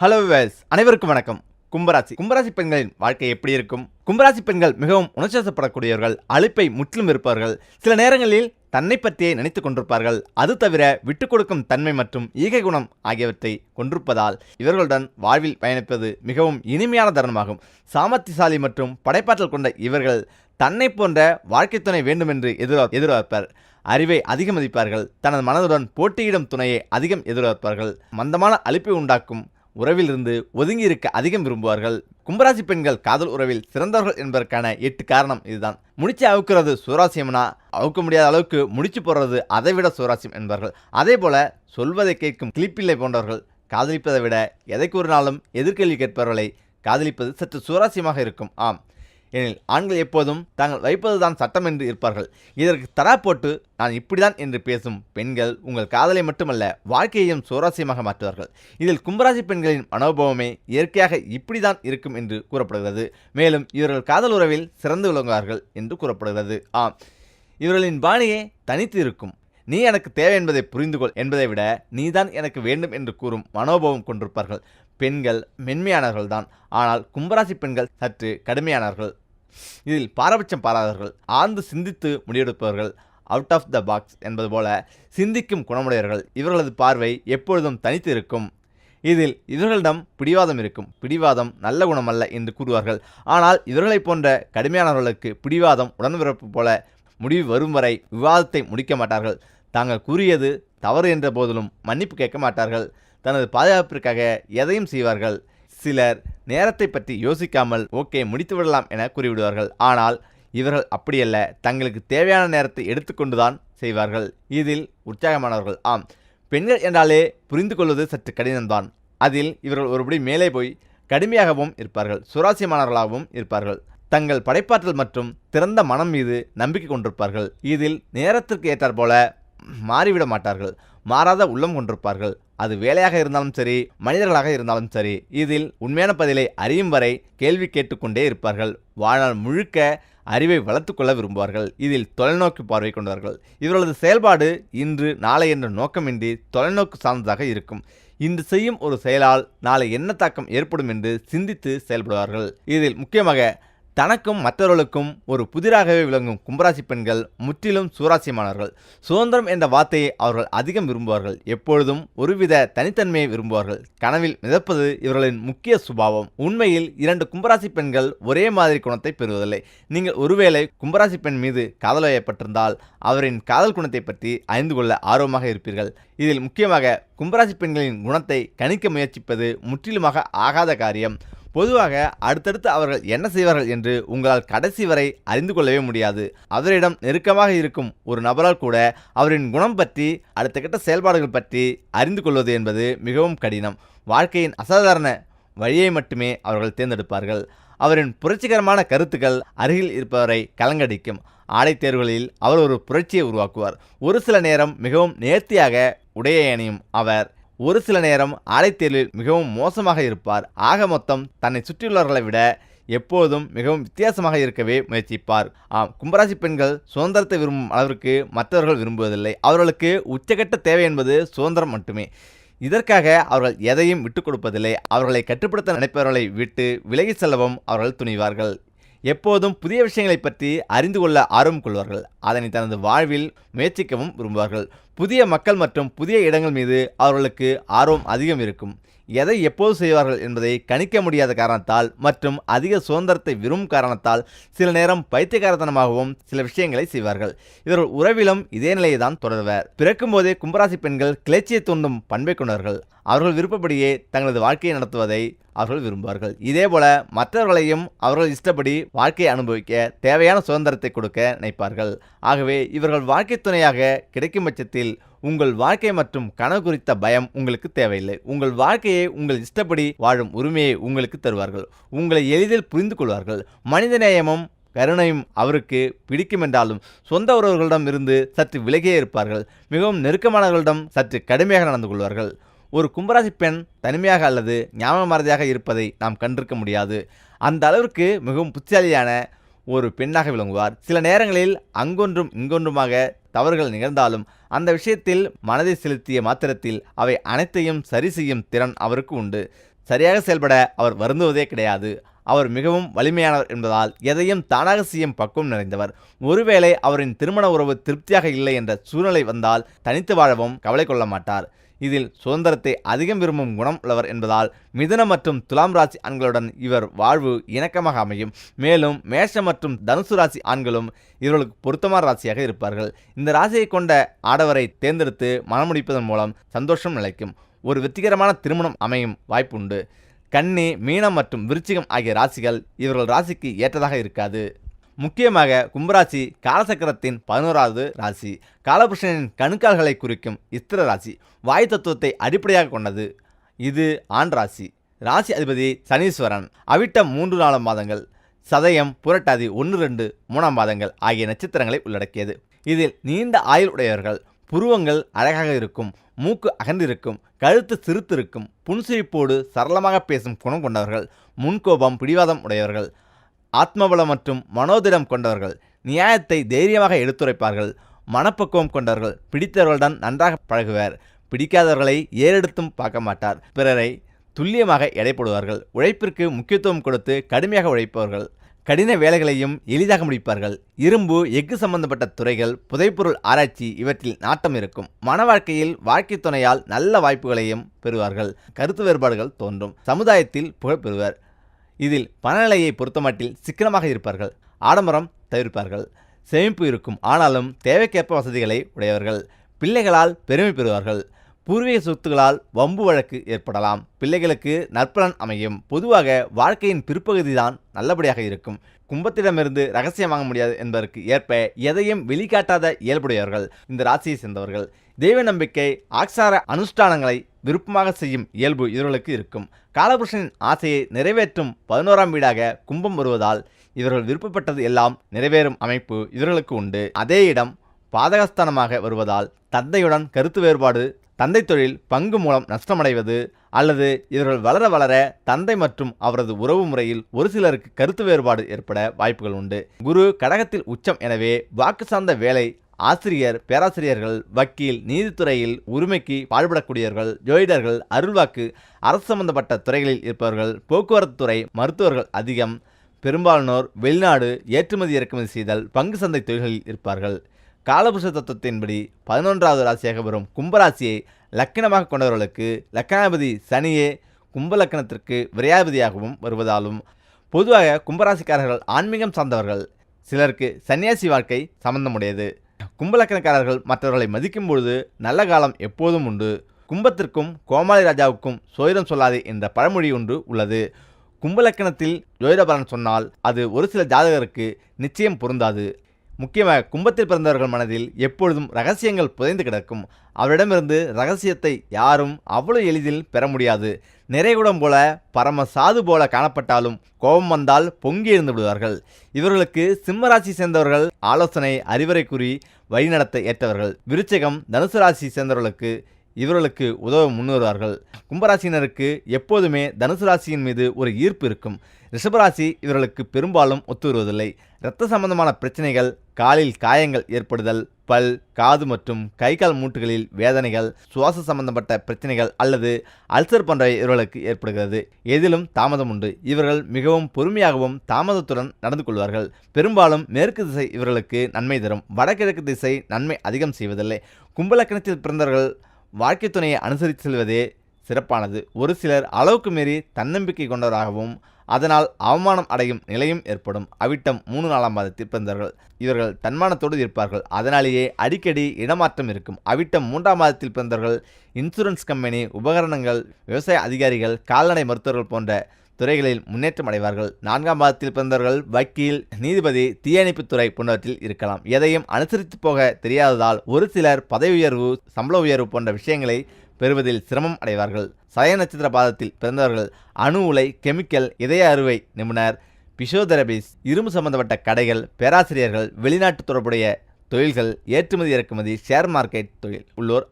Hello ways அனைவருக்கும் வணக்கம். கும்பராசி. கும்பராசி பெண்களின் வாழ்க்கை எப்படி இருக்கும்? கும்பராசி பெண்கள் மிகவும் உணர்ச்சப்படக்கூடியவர்கள் அழைப்பை முற்றிலும் இருப்பார்கள் சில நேரங்களில் தன்னை பற்றியே நினைத்துக் கொண்டிருப்பார்கள். அது தவிர விட்டுக் கொடுக்கும் தன்மை மற்றும் ஈகை குணம் ஆகியவற்றை கொண்டிருப்பதால் இவர்களுடன் வாழ்வில் பயணிப்பது மிகவும் இனிமையான தருணமாகும். சாமர்த்தியசாலி மற்றும் படைப்பாற்றல் கொண்ட இவர்கள் தன்னை போன்ற வாழ்க்கை துணை வேண்டுமென்று எதிர்பார் எதிர்பார்ப்பர். அறிவை அதிகம் மதிப்பார்கள் தனது மனதுடன் போட்டியிடும் துணையை அதிகம் எதிர்பார்ப்பார்கள். மந்தமான அழிப்பை உண்டாக்கும் உறவிலிருந்து ஒதுங்கி இருக்க அதிகம் விரும்புவார்கள். கும்பராசி பெண்கள் காதல் உறவில் சிறந்தவர்கள் என்பதற்கான எட்டு காரணம் இதுதான். முடிச்சு அவுக்கிறது சுவராசியம்னா அவுக்க முடியாத அளவுக்கு முடிச்சு போடுறது அதைவிட சுவராசியம் என்பார்கள். அதே போல சொல்வதை கேட்கும் கிளிப்பிள்ளை போன்றவர்கள் காதலிப்பதை விட எதை கூறினாலும் எதிர்கேள்வி கேட்பவர்களை காதலிப்பது சற்று சுவராசியமாக இருக்கும். ஆம். எனில் ஆண்கள் எப்போதும் தாங்கள் வைப்பதுதான் சட்டம் என்று இருப்பார்கள். இதற்கு தரா போட்டு நான் இப்படிதான் என்று பேசும் பெண்கள் உங்கள் காதலை மட்டுமல்ல வாழ்க்கையையும் சுவாரஸ்யமாக மாற்றுவார்கள். இதில் கும்பராசி பெண்களின் மனோபாவமே இயற்கையாக இப்படிதான் இருக்கும் என்று கூறப்படுகிறது. மேலும் இவர்கள் காதல் உறவில் சிறந்து விளங்குவார்கள் என்று கூறப்படுகிறது. ஆம் இவர்களின் பாணியே தனித்து இருக்கும். நீ எனக்கு தேவை என்பதை புரிந்து கொள் என்பதை விட நீதான் எனக்கு வேண்டும் என்று கூறும் மனோபாவம் கொண்டிருப்பார்கள். பெண்கள் மென்மையானவர்கள் தான் ஆனால் கும்பராசி பெண்கள் சற்று கடுமையானவர்கள். இதில் பாரபட்சம் பாராதவர்கள் ஆழ்ந்து சிந்தித்து முடிவெடுப்பவர்கள் அவுட் ஆஃப் த பாக்ஸ் என்பது போல சிந்திக்கும் குணமுடையவர்கள் இவர்களது பார்வை எப்பொழுதும் தனித்து இருக்கும். இதில் இவர்களிடம் பிடிவாதம் இருக்கும். பிடிவாதம் நல்ல குணமல்ல என்று கூறுவார்கள். ஆனால் இவர்களைப் போன்ற கடுமையானவர்களுக்கு பிடிவாதம் உடன்பிறப்பு போல முடிவு வரும் வரை விவாதத்தை முடிக்க மாட்டார்கள். தாங்கள் கூறியது தவறு என்ற போதிலும் மன்னிப்பு கேட்க மாட்டார்கள். தனது பாதுகாப்பிற்காக எதையும் செய்வார்கள். சிலர் நேரத்தை பற்றி யோசிக்காமல் ஓகே முடித்து விடலாம் என கூறிவிடுவார்கள். ஆனால் இவர்கள் அப்படியல்ல. தங்களுக்கு தேவையான நேரத்தை எடுத்துக்கொண்டுதான் செய்வார்கள். இதில் உற்சாகமானவர்கள். ஆம். பெண்கள் என்றாலே புரிந்து கொள்வது சற்று கடினம்தான். அதில் இவர்கள் ஒருபடி மேலே போய் கடுமையாகவும் இருப்பார்கள். சுராசியமானவர்களாகவும் இருப்பார்கள். தங்கள் படைப்பாற்றல் மற்றும் திறந்த மனம் மீது நம்பிக்கை கொண்டிருப்பார்கள். இதில் நேரத்திற்கு ஏற்றாற்போல மாறிவிட மாட்டார்கள் மாறாத உள்ளம் கொண்டிருப்பார்கள். அது வேலையாக இருந்தாலும் சரி மனிதர்களாக இருந்தாலும் சரி இதில் உண்மையான பதிலை அறியும் வரை கேள்வி கேட்டுக்கொண்டே இருப்பார்கள். வாழ்நாள் முழுக்க அறிவை வளர்த்துக்கொள்ள விரும்புவார்கள். இதில் தொலைநோக்கு பார்வை கொண்டவர்கள். இவர்களது செயல்பாடு இன்று நாளை என்ற நோக்கமின்றி தொலைநோக்கு சார்ந்ததாக இருக்கும். இன்று செய்யும் ஒரு செயலால் நாளை என்ன தாக்கம் ஏற்படும் என்று சிந்தித்து செயல்படுவார்கள். இதில் முக்கியமாக தனக்கும் மற்றவர்களுக்கும் ஒரு புதிராகவே விளங்கும் கும்பராசி பெண்கள் முற்றிலும் சூராசியமானவர்கள் சுதந்திரம் என்ற வார்த்தையை அவர்கள் அதிகம் விரும்புவார்கள். எப்பொழுதும் ஒருவித தனித்தன்மையை விரும்புவார்கள். கனவில் மிதப்பது இவர்களின் முக்கிய சுபாவம். உண்மையில் இரண்டு கும்பராசி பெண்கள் ஒரே மாதிரி குணத்தை பெறுவதில்லை. நீங்கள் ஒருவேளை கும்பராசி பெண் மீது காதல் வயப்பட்டிருந்தால் அவரின் காதல் குணத்தை பற்றி அறிந்து கொள்ள ஆர்வமாக இருப்பீர்கள். இதில் முக்கியமாக கும்பராசி பெண்களின் குணத்தை கணிக்க முயற்சிப்பது முற்றிலுமாக ஆகாத காரியம். பொதுவாக அடுத்தடுத்து அவர்கள் என்ன செய்வார்கள் என்று உங்களால் கடைசி வரை அறிந்து கொள்ளவே முடியாது. அவரிடம் நெருக்கமாக இருக்கும் ஒரு நபரால் கூட அவரின் குணம் பற்றி அடுத்த கட்ட செயல்பாடுகள் பற்றி அறிந்து கொள்வது என்பது மிகவும் கடினம். வாழ்க்கையின் அசாதாரண வழியை மட்டுமே அவர்கள் தேர்ந்தெடுப்பார்கள். அவரின் புரட்சிகரமான கருத்துக்கள் அருகில் இருப்பவரை கலங்கடிக்கும். ஆடை தேர்வுகளில் அவர் ஒரு புரட்சியை உருவாக்குவார். ஒரு சில நேரம் மிகவும் நேர்த்தியாக உடையை அணியும் அவர். ஒரு சில நேரம் ஆலைத்தேர்வில் மிகவும் மோசமாக இருப்பார். ஆக மொத்தம் தன்னை சுற்றியுள்ளவர்களை விட எப்போதும் மிகவும் வித்தியாசமாக இருக்கவே முயற்சிப்பார். ஆம் கும்பராசி பெண்கள் சுதந்திரத்தை விரும்பும் அளவிற்கு மற்றவர்கள் விரும்புவதில்லை. அவர்களுக்கு உச்சகட்ட தேவை என்பது சுதந்திரம் மட்டுமே. இதற்காக அவர்கள் எதையும் விட்டுக் கொடுப்பதில்லை. அவர்களை கட்டுப்படுத்த நினைப்பவர்களை விட்டு விலகி செல்லவும் அவர்கள் துணிவார்கள். எப்போதும் புதிய விஷயங்களை பற்றி அறிந்து கொள்ள ஆர்வம் கொள்வார்கள். அதனை தனது வாழ்வில் முயற்சிக்கவும் விரும்புவார்கள். புதிய மக்கள் மற்றும் புதிய இடங்கள் மீது அவர்களுக்கு ஆர்வம் அதிகம் இருக்கும். எதை எப்போது செய்வார்கள் என்பதை கணிக்க முடியாத காரணத்தால் மற்றும் அதிக சுதந்திரத்தை விரும்பும் காரணத்தால் சில நேரம் பைத்தியகாரத்தனமாகவும் சில விஷயங்களை செய்வார்கள். இவர்கள் உறவிலும் இதே நிலையை தான் தொடர்வர். பிறக்கும் போதே கும்பராசி பெண்கள் கிளர்ச்சியை தூண்டும் பண்பை கொண்டவர்கள். அவர்கள் விருப்பப்படியே தங்களது வாழ்க்கையை நடத்துவதை அவர்கள் விரும்புவார்கள். இதேபோல மற்றவர்களையும் அவர்கள் இஷ்டப்படி வாழ்க்கையை அனுபவிக்க தேவையான சுதந்திரத்தை கொடுக்க நினைப்பார்கள். ஆகவே இவர்கள் வாழ்க்கை துணையாக கிடைக்கும் பட்சத்தில் உங்கள் வாழ்க்கை மற்றும் கனவு குறித்த பயம் உங்களுக்கு தேவையில்லை. உங்கள் வாழ்க்கையை உங்கள் இஷ்டப்படி வாழும் உரிமையை உங்களுக்கு தருவார்கள். உங்களை எளிதில் புரிந்து கொள்வார்கள். மனிதநேயமும் கருணையும் அவருக்கு பிடிக்கும் என்றாலும் சொந்த உறவுகளிடம் இருந்து சற்று விலகியே இருப்பார்கள். மிகவும் நெருக்கமானவர்களிடம் சற்று கடுமையாக நடந்து கொள்வார்கள். ஒரு கும்பராசி பெண் தனிமையாக அல்லது ஞாபக மறதியாக இருப்பதை நாம் கண்டிருக்க முடியாது. அந்த அளவிற்கு மிகவும் புத்திசாலியான ஒரு பெண்ணாக விளங்குவார். சில நேரங்களில் அங்கொன்றும் இங்கொன்றுமாக தவறுகள் நிகழ்ந்தாலும் அந்த விஷயத்தில் மனதை செலுத்திய மாத்திரத்தில் அவை அனைத்தையும் சரி செய்யும் திறன் அவருக்கு உண்டு. சரியாக செயல்பட அவர் வருந்துவதே கிடையாது. அவர் மிகவும் வலிமையானவர் என்பதால் எதையும் தானாக செய்யும் பக்குவம் நிறைந்தவர். ஒருவேளை அவரின் திருமண உறவு திருப்தியாக இல்லை என்ற சூழ்நிலை வந்தால் தனித்து வாழவும் கவலை கொள்ள மாட்டார். இதில் சுதந்திரத்தை அதிகம் விரும்பும் குணம் உள்ளவர் என்பதால் மிதன மற்றும் துலாம் ராசி ஆண்களுடன் இவர் வாழ்வு இணக்கமாக அமையும். மேலும் மேஷ மற்றும் தனுசு ராசி ஆண்களும் இவர்களுக்கு பொருத்தமான ராசியாக இருப்பார்கள். இந்த ராசியை கொண்ட ஆடவரை தேர்ந்தெடுத்து மணமுடிப்பதன் மூலம் சந்தோஷம் நிலைக்கும். ஒரு வெற்றிகரமான திருமணம் அமையும் வாய்ப்புண்டு. கன்னி மீனம் மற்றும் விருச்சிகம் ஆகிய ராசிகள் இவர்கள் ராசிக்கு ஏற்றதாக இருக்காது. முக்கியமாக கும்பராசி காலசக்கரத்தின் பதினோராவது ராசி. காலபுருஷனின் கணுக்கால்களை குறிக்கும் இஸ்திர ராசி வாயு தத்துவத்தை அடிப்படையாக கொண்டது. இது ஆண் ராசி. ராசி அதிபதி சனீஸ்வரன் அவிட்டம் மூன்று நாலு மாதங்கள் சதயம் புரட்டாதி ஒன்று ரெண்டு மூணாம் மாதங்கள் ஆகிய நட்சத்திரங்களை உள்ளடக்கியது. இதில் நீண்ட ஆயுள் உடையவர்கள் புருவங்கள் அழகாக இருக்கும் மூக்கு அகன்றிருக்கும் கழுத்து சிறுத்திருக்கும் புன்சிரிப்போடு சரளமாக பேசும் குணம் கொண்டவர்கள் முன்கோபம் பிடிவாதம் உடையவர்கள் ஆத்மபலம் மற்றும் மனோதிடம் கொண்டவர்கள் நியாயத்தை தைரியமாக எடுத்துரைப்பார்கள் மனப்பக்குவம் கொண்டவர்கள் பிடித்தவர்களுடன் நன்றாக பழகுவர் பிடிக்காதவர்களை ஏறெடுத்தும் பார்க்க மாட்டார் பிறரை துல்லியமாக எடைப்படுவார்கள் உழைப்பிற்கு முக்கியத்துவம் கொடுத்து கடுமையாக உழைப்பவர்கள். கடின வேலைகளையும் எளிதாக முடிப்பார்கள். இரும்பு எஃகு சம்பந்தப்பட்ட துறைகள் புதைப்பொருள் ஆராய்ச்சி இவற்றில் நாட்டம் இருக்கும். மன வாழ்க்கையில் வாழ்க்கை துணையால் நல்ல வாய்ப்புகளையும் பெறுவார்கள். கருத்து வேறுபாடுகள் தோன்றும். சமுதாயத்தில் புகழ் பெறுவர். இதில் பணநிலையை பொறுத்தமட்டில் சிக்கனமாக இருப்பார்கள். ஆடம்பரம் தவிர்ப்பார்கள். சேமிப்பு இருக்கும். ஆனாலும் தேவைக்கேற்ப வசதிகளை உடையவர்கள். பிள்ளைகளால் பெருமை பெறுவார்கள். பூர்வீக சொத்துகளால் வம்பு வழக்கு ஏற்படலாம். பிள்ளைகளுக்கு நற்பலன் அமையும். பொதுவாக வாழ்க்கையின் பிற்பகுதி தான் நல்லபடியாக இருக்கும். கும்பத்திடமிருந்து ரகசியம் வாங்க முடியாது என்பதற்கு ஏற்ப எதையும் வெளிக்காட்டாத இயல்புடையவர்கள் இந்த ராசியை சேர்ந்தவர்கள். தெய்வ நம்பிக்கை ஆக்சார அனுஷ்டானங்களை விருப்பமாக செய்யும் இயல்பு இவர்களுக்கு இருக்கும். காலபுருஷனின் ஆசையை நிறைவேற்றும் பதினோராம் வீடாக கும்பம் வருவதால் இவர்கள் விருப்பப்பட்டது எல்லாம் நிறைவேறும் அமைப்பு இவர்களுக்கு உண்டு. அதே இடம் பாதகஸ்தானமாக வருவதால் தந்தையுடன் கருத்து வேறுபாடு தந்தை தொழில் பங்கு மூலம் நஷ்டமடைவது அல்லது இவர்கள் வளர வளர தந்தை மற்றும் அவரது உறவு முறையில் ஒரு சிலருக்கு கருத்து வேறுபாடு ஏற்பட வாய்ப்புகள் உண்டு. குரு கடகத்தில் உச்சம் எனவே வாக்கு சார்ந்த வேலை ஆசிரியர் பேராசிரியர்கள் வக்கீல் நீதித்துறையில் உரிமைக்கு பாடுபடக்கூடியவர்கள் ஜோதிடர்கள் அருள்வாக்கு அரசு சம்பந்தப்பட்ட துறைகளில் இருப்பவர்கள் போக்குவரத்து துறை மருத்துவர்கள் அதிகம் பெரும்பாலானோர் வெளிநாடு ஏற்றுமதி இறக்குமதி செய்தல் பங்கு சந்தை தொழில்களில் இருப்பார்கள். காலபுருஷ தத்துவத்தின்படி பதினொன்றாவது ராசியாக வரும் கும்பராசியை லக்கணமாக கொண்டவர்களுக்கு லக்கணாபதி சனியே கும்ப லக்கணத்திற்கு வருவதாலும் பொதுவாக கும்பராசிக்காரர்கள் ஆன்மீகம் சார்ந்தவர்கள் சிலருக்கு சன்னியாசி வாழ்க்கை சம்பந்தமுடையது. கும்பலக்கணக்காரர்கள் மற்றவர்களை மதிக்கும் பொழுது நல்ல காலம் எப்போதும் உண்டு. கும்பத்திற்கும் கோமாளி ராஜாவுக்கும் சோயிரம் சொல்லாது என்ற பழமொழி ஒன்று உள்ளது. கும்பலக்கணத்தில் ஜோதிடபலன் சொன்னால் அது ஒரு சில ஜாதகருக்கு நிச்சயம் பொருந்தாது. முக்கியமாக கும்பத்தில் பிறந்தவர்கள் மனதில் எப்பொழுதும் ரகசியங்கள் புதைந்து கிடக்கும். அவரிடமிருந்து ரகசியத்தை யாரும் அவ்வளவு எளிதில் பெற முடியாது. நிறைகுடம் போல பரம சாது போல காணப்பட்டாலும் கோபம் வந்தால் பொங்கி இருந்து விடுவார்கள். இவர்களுக்கு சிம்மராசி சேர்ந்தவர்கள் ஆலோசனை அறிவுரை கூறி வழிநடத்த ஏற்றவர்கள். விருச்சகம் தனுசு ராசி சேர்ந்தவர்களுக்கு இவர்களுக்கு உதவ முன்வருவார்கள். கும்பராசினருக்கு எப்போதுமே தனுசு ராசியின் மீது ஒரு ஈர்ப்பு இருக்கும். ரிஷபராசி இவர்களுக்கு பெரும்பாலும் ஒத்து வருவதில்லை. இரத்த சம்பந்தமான பிரச்சனைகள் காலில் காயங்கள் ஏற்படுதல் பல் காது மற்றும் கை கால் மூட்டுகளில் வேதனைகள் சுவாச சம்பந்தப்பட்ட பிரச்சனைகள் அல்லது அல்சர் போன்றவை இவர்களுக்கு ஏற்படுகிறது. எதிலும் தாமதம் உண்டு. இவர்கள் மிகவும் பொறுமையாகவும் தாமதத்துடன் நடந்து கொள்வார்கள். பெரும்பாலும் மேற்கு திசை இவர்களுக்கு நன்மை தரும். வடகிழக்கு திசை நன்மை அதிகம் செய்வதில்லை. கும்பலக்கணத்தில் பிறந்தவர்கள் வாழ்க்கை துணையை அனுசரித்து செல்வதே சிறப்பானது. ஒரு சிலர் அளவுக்கு மீறி தன்னம்பிக்கை கொண்டவராகவும் அதனால் அவமானம் அடையும் நிலையும் ஏற்படும். அவிட்டம் மூணு நாலாம் மாதத்தில் பிறந்தவர்கள். இவர்கள் தன்மானத்தோடு இருப்பார்கள். அதனாலேயே அடிக்கடி இடமாற்றம் இருக்கும். அவிட்டம் மூன்றாம் மாதத்தில் பிறந்தவர்கள் இன்சூரன்ஸ் கம்பெனி உபகரணங்கள் விவசாய அதிகாரிகள் கால்நடை மருத்துவர்கள் போன்ற துறைகளில் முன்னேற்றம் அடைவார்கள். நான்காம் மாதத்தில் பிறந்தவர்கள் வக்கீல் நீதிபதி தீயணைப்புத்துறை போன்றவற்றில் இருக்கலாம். எதையும் அனுசரித்து போக தெரியாததால் ஒரு சிலர் பதவி உயர்வு சம்பள உயர்வு போன்ற விஷயங்களை பெறுவதில் சிரமம் அடைவார்கள். சய நட்சத்திர பாதத்தில் பிறந்தவர்கள் அணு உலை கெமிக்கல் இதய அறுவை நிபுணர் பிசோதெரபிஸ் இரும்பு சம்பந்தப்பட்ட கடைகள் பேராசிரியர்கள் வெளிநாட்டு தொடர்புடைய தொழில்கள் ஏற்றுமதி இறக்குமதி ஷேர் மார்க்கெட் தொழில் உள்ளோர்